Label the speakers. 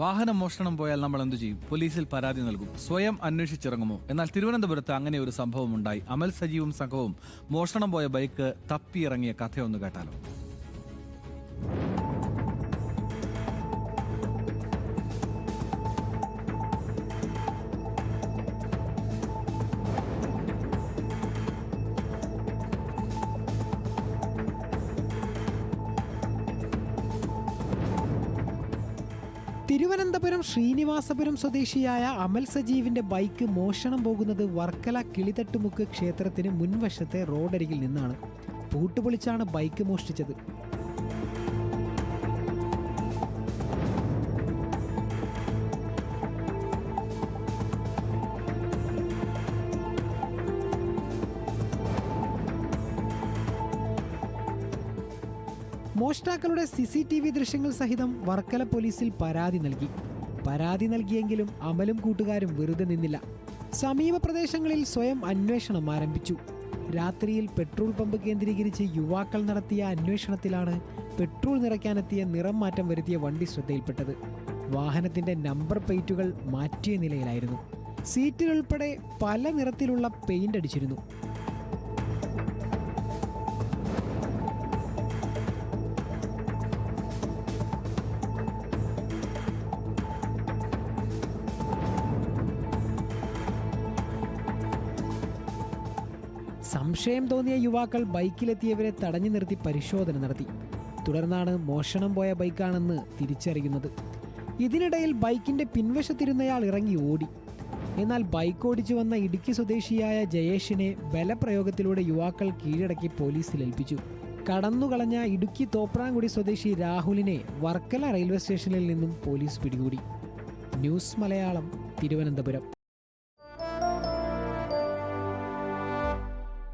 Speaker 1: വാഹന മോഷണം പോയാൽ നമ്മൾ എന്തു ചെയ്യും? പോലീസിൽ പരാതി നൽകും. സ്വയം അന്വേഷിച്ചിറങ്ങുമോ? എന്നാൽ തിരുവനന്തപുരത്ത് അങ്ങനെ ഒരു സംഭവം ഉണ്ടായി അമൽ സജീവും സംഘവും മോഷണം പോയ ബൈക്ക് തപ്പിയിറങ്ങിയ കഥയൊന്ന് കേട്ടാലോ?
Speaker 2: തിരുവനന്തപുരം ശ്രീനിവാസപുരം സ്വദേശിയായ അമൽ സജീവിന്റെ ബൈക്ക് മോഷണം പോകുന്നത് വർക്കല കിളിതട്ടുമുക്ക് ക്ഷേത്രത്തിന് മുൻവശത്തെ റോഡരികിൽ നിന്നാണ്. പൂട്ടുപൊളിച്ചാണ് ബൈക്ക് മോഷ്ടിച്ചത്. മോഷ്ടാക്കളുടെ സി സി ടി വി ദൃശ്യങ്ങൾ സഹിതം വർക്കല പോലീസിൽ പരാതി നൽകി. പരാതി നൽകിയെങ്കിലും അമലും കൂട്ടുകാരും വെറുതെ നിന്നില്ല. സമീപ പ്രദേശങ്ങളിൽ സ്വയം അന്വേഷണം ആരംഭിച്ചു. രാത്രിയിൽ പെട്രോൾ പമ്പ് കേന്ദ്രീകരിച്ച് യുവാക്കൾ നടത്തിയ അന്വേഷണത്തിലാണ് പെട്രോൾ നിറയ്ക്കാനെത്തിയ നിറം മാറ്റം വരുത്തിയ വണ്ടി ശ്രദ്ധയിൽപ്പെട്ടത്. വാഹനത്തിന്റെ നമ്പർ പ്ലേറ്റുകൾ മാറ്റിയ നിലയിലായിരുന്നു. സീറ്റിലുൾപ്പെടെ പല നിറത്തിലുള്ള പെയിന്റ് അടിച്ചിരുന്നു. സംശയം തോന്നിയ യുവാക്കൾ ബൈക്കിലെത്തിയവരെ തടഞ്ഞു നിർത്തി പരിശോധന നടത്തി. തുടർന്നാണ് മോഷണം പോയ ബൈക്കാണെന്ന് തിരിച്ചറിയുന്നത്. ഇതിനിടയിൽ ബൈക്കിന്റെ പിൻവശത്തിരുന്നയാൾ ഇറങ്ങി ഓടി. എന്നാൽ ബൈക്ക് ഓടിച്ചു വന്ന ഇടുക്കി സ്വദേശിയായ ജയേഷിനെ ബലപ്രയോഗത്തിലൂടെ യുവാക്കൾ കീഴടക്കി പോലീസിൽ ഏൽപ്പിച്ചു. കടന്നുകളഞ്ഞ ഇടുക്കി തോപ്രാങ്കുടി സ്വദേശി രാഹുലിനെ വർക്കല റെയിൽവേ സ്റ്റേഷനിൽ നിന്നും പോലീസ് പിടികൂടി. ന്യൂസ് മലയാളം തിരുവനന്തപുരം.